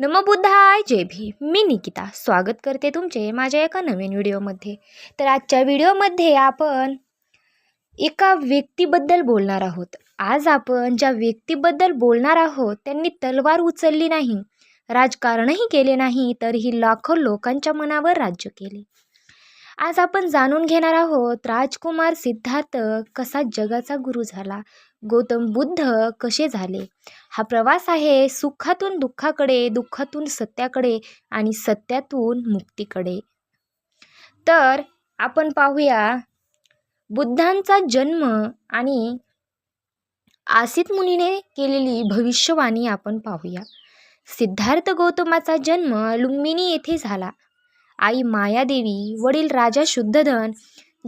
नमबुद्धाय जय भीम. मी निकिता. स्वागत करते तुमचे माझ्या एका नवीन व्हिडिओमध्ये. तर आजच्या व्हिडिओमध्ये आपण एका व्यक्तीबद्दल बोलणार आहोत. आज आपण ज्या व्यक्तीबद्दल बोलणार आहोत त्यांनी तलवार उचलली नाही राजकारणही केले नाही तरीही लाखो लोकांच्या मनावर राज्य केले. आज आपण जाणून घेणार आहोत राजकुमार सिद्धार्थ कसा जगाचा गुरु झाला गौतम बुद्ध कसे झाले? हा प्रवास आहे सुखातून दुःखाकडे दुःखातून सत्याकडे आणि सत्यातून मुक्तीकडे. तर आपण पाहूया बुद्धांचा जन्म आणि आसित मुनीने केलेली भविष्यवाणी आपण पाहूया. सिद्धार्थ गौतमाचा जन्म लुंबिनी येथे झाला. आई मायादेवी वडील राजा शुद्धधन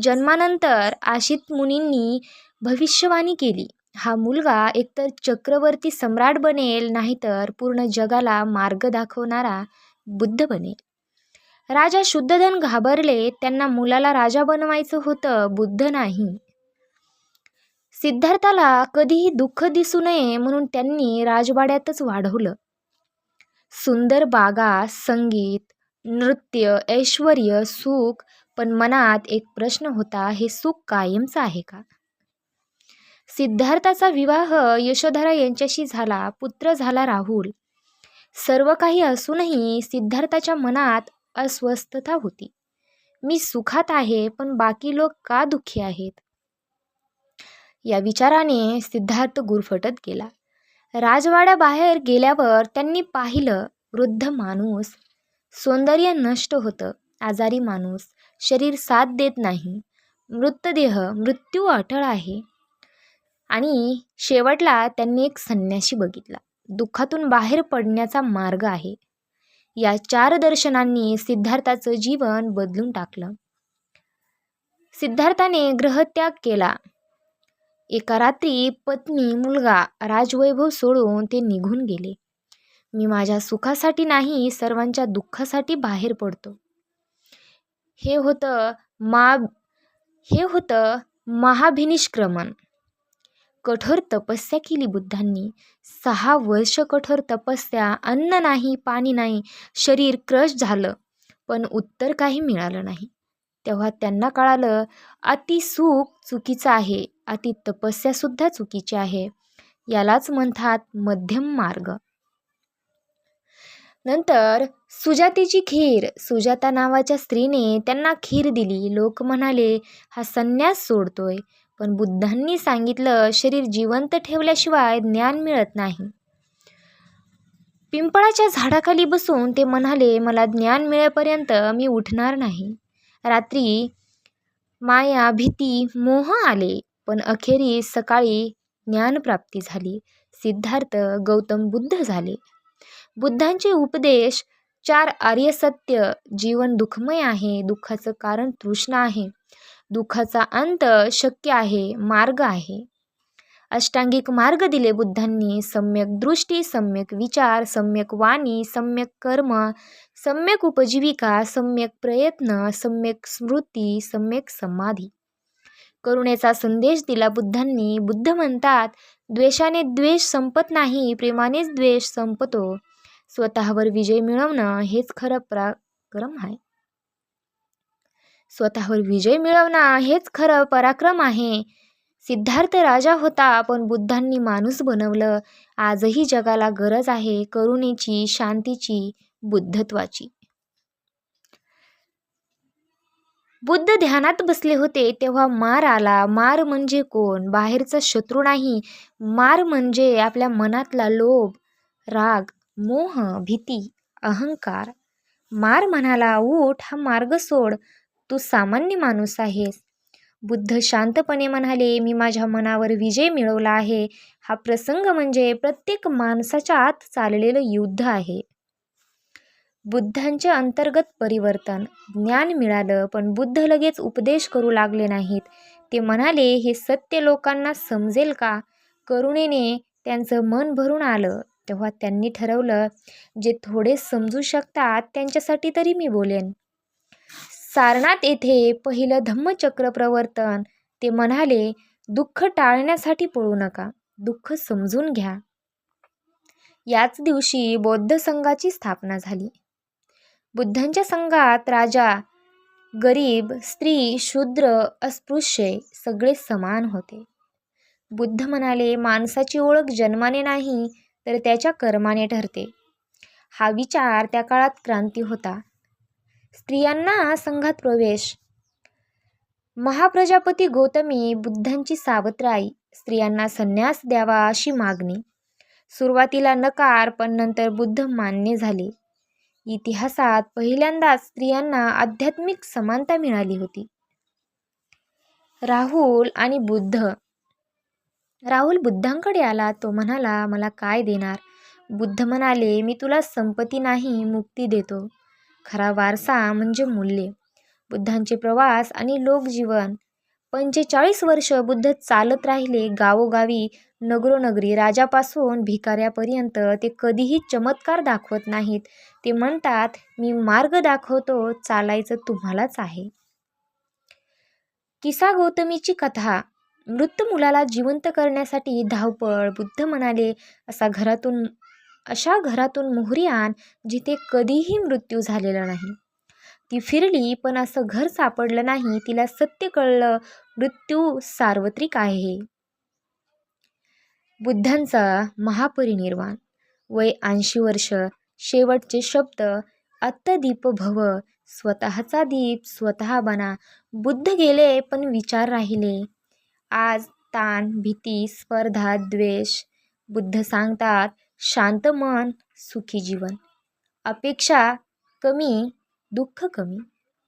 जन्मानंतर आशित मुनींनी भविष्यवाणी केली. हा मुलगा एकतर चक्रवर्ती सम्राट बनेल नाहीतर पूर्ण जगाला मार्ग दाखवणारा बुद्ध बनेल. राजा शुद्धधन घाबरले त्यांना मुलाला राजा बनवायचं होतं बुद्ध नाही. सिद्धार्थाला कधीही दुःख दिसू नये म्हणून त्यांनी राजवाड्यातच वाढवलं. सुंदर बागा संगीत नृत्य ऐश्वर सुख पण मनात एक प्रश्न होता हे सुख कायमचं आहे का? सिद्धार्थाचा विवाह यशोधरा यांच्याशी झाला पुत्र झाला राहुल. सर्व काही असूनही सिद्धार्थाच्या मनात अस्वस्थता होती. मी सुखात आहे पण बाकी लोक का दुःखी आहेत? या विचाराने सिद्धार्थ गुरफटत गेला. राजवाड्याबाहेर गेल्यावर त्यांनी पाहिलं वृद्ध माणूस. सौंदर्य नष्ट होतं आजारी माणूस. शरीर साथ देत नाही. मृतदेह मृत्यू अटळ आहे. आणि शेवटला त्यांनी एक संन्याशी बघितला. दुःखातून बाहेर पडण्याचा मार्ग आहे. या चार दर्शनांनी सिद्धार्थाचं जीवन बदलून टाकलं. सिद्धार्थाने ग्रहत्याग केला. एका रात्री पत्नी मुलगा राजवैभव सोडून ते निघून गेले. मी माझ्या सुखासाठी नाही सर्वांच्या दुःखासाठी बाहेर पडतो. हे होतं मा हे होतं महाभिनिष्क्रमण. कठोर तपस्या केली बुद्धांनी. सहा वर्ष कठोर तपस्या अन्न नाही पाणी नाही शरीर क्रश झालं पण उत्तर काही मिळालं नाही. तेव्हा त्यांना कळालं अति सुख चुकीचं आहे अति तपस्यासुद्धा चुकीची आहे यालाच म्हणतात मध्यम मार्ग. नंतर सुजातेची खीर सुजाता नावाच्या स्त्रीने त्यांना खीर दिली. लोक म्हणाले हा संन्यास सोडतोय. पण बुद्धांनी सांगितलं शरीर जिवंत ठेवल्याशिवाय ज्ञान मिळत नाही. पिंपळाच्या झाडाखाली बसून ते म्हणाले मला ज्ञान मिळेपर्यंत मी उठणार नाही. रात्री माया भीती मोह आले पण अखेरीस सकाळी ज्ञानप्राप्ती झाली. सिद्धार्थ गौतम बुद्ध झाले. बुद्धांचे उपदेश चार आर्य सत्य जीवन दुःखमय आहे दुःखाचं कारण तृष्णा आहे. दुःखाचा अंत शक्य आहे मार्ग आहे. अष्टांगिक मार्ग दिले बुद्धांनी. सम्यक दृष्टी सम्यक विचार सम्यक वाणी सम्यक कर्म सम्यक उपजीविका सम्यक प्रयत्न सम्यक स्मृती सम्यक समाधी. करुणेचा संदेश दिला बुद्धांनी. बुद्ध म्हणतात द्वेषाने द्वेष संपत नाही प्रेमानेच द्वेष संपतो. स्वतःवर विजय मिळवणं हेच खरं पराक्रम आहे. स्वतःवर विजय मिळवणं हेच खरं पराक्रम आहे. सिद्धार्थ राजा होता पण बुद्धांनी माणूस बनवलं. आजही जगाला गरज आहे करुणेची शांतीची बुद्धत्वाची. बुद्ध ध्यानात बसले होते तेव्हा मार आला. मार म्हणजे कोण? बाहेरचा शत्रू नाही. मार म्हणजे आपल्या मनातला लोभ राग मोह भीती अहंकार. मार म्हणाला उठ हा मार्ग सोड. तू सामान्य माणूस आहेस. बुद्ध शांतपणे म्हणाले मी माझ्या मनावर विजय मिळवला आहे. हा प्रसंग म्हणजे प्रत्येक माणसाच्या आत चाललेलं युद्ध आहे. बुद्धांचे अंतर्गत परिवर्तन. ज्ञान मिळालं पण बुद्ध लगेच उपदेश करू लागले नाहीत. ते म्हणाले हे सत्य लोकांना समजेल का? करुणेने त्यांचं मन भरून आलं. तेव्हा त्यांनी ठरवलं जे थोडे समजू शकतात त्यांच्यासाठी तरी मी बोलेन. सारनाथ येथे पहिलं धम्मचक्र प्रवर्तन. ते म्हणाले दुःख टाळण्यासाठी पळू नका दुःख समजून घ्या. याच दिवशी बौद्ध संघाची स्थापना झाली. बुद्धांच्या संघात राजा गरीब स्त्री शूद्र अस्पृश्य सगळे समान होते. बुद्ध म्हणाले माणसाची ओळख जन्माने नाही तर त्याच्या कर्माने ठरते. हा विचार त्या काळात क्रांती होता. स्त्रियांना संघात प्रवेश. महाप्रजापती गौतमी बुद्धांची सावत्राई स्त्रियांना संन्यास द्यावा अशी मागणी. सुरुवातीला नकार पण नंतर बुद्ध मान्य झाले. इतिहासात पहिल्यांदाच स्त्रियांना आध्यात्मिक समानता मिळाली होती. राहुल आणि बुद्ध. राहुल बुद्धांकडे आला तो म्हणाला मला काय देणार? बुद्ध म्हणाले मी तुला संपत्ती नाही मुक्ती देतो. खरा वारसा म्हणजे मूल्ये. बुद्धांचे प्रवास आणि लोकजीवन. पंचेचाळीस वर्ष बुद्ध चालत राहिले गावोगावी नगरोनगरी राजापासून भिकाऱ्यापर्यंत ते कधीही चमत्कार दाखवत नाहीत. ते म्हणतात मी मार्ग दाखवतो चालायचं तुम्हालाच आहे. किसा गौतमीची कथा. मृत मुलाला जिवंत करण्यासाठी धावपळ बुद्ध म्हणाले असा घरातून अशा घरातून मोहरी आण जिथे कधीही मृत्यू झालेला नाही. ती फिरली पण असं घर सापडलं नाही तिला सत्य कळलं मृत्यू सार्वत्रिक आहे. बुद्धांचा महापरिनिर्वाण. वय ऐंशी वर्ष. शेवटचे शब्द अत्तदीप भव. स्वतःचा दीप स्वतः बना. बुद्ध गेले पण विचार राहिले. आज ताण भीती स्पर्धा द्वेष. बुद्ध सांगतात शांत मन सुखी जीवन. अपेक्षा कमी दुःख कमी.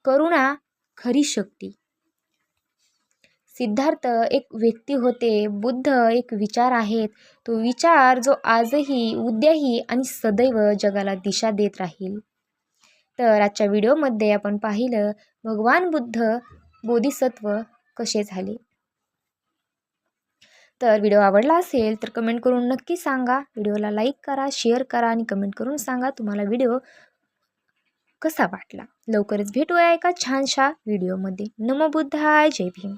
करुणा खरी शक्ती. सिद्धार्थ एक व्यक्ती होते. बुद्ध एक विचार आहेत. तो विचार जो आजही उद्याही आणि सदैव जगाला दिशा देत राहील. तर आजच्या व्हिडिओमध्ये आपण पाहिलं भगवान बुद्ध बोधिसत्व कसे झाले? तर व्हिडिओ आवडला असेल तर कमेंट करून नक्की सांगा. व्हिडिओला लाईक करा शेअर करा आणि कमेंट करून सांगा तुम्हाला व्हिडिओ कसा वाटला. लवकरच भेटूया एका छानशा व्हिडिओमध्ये. नमो बुद्धाय. जय भीम.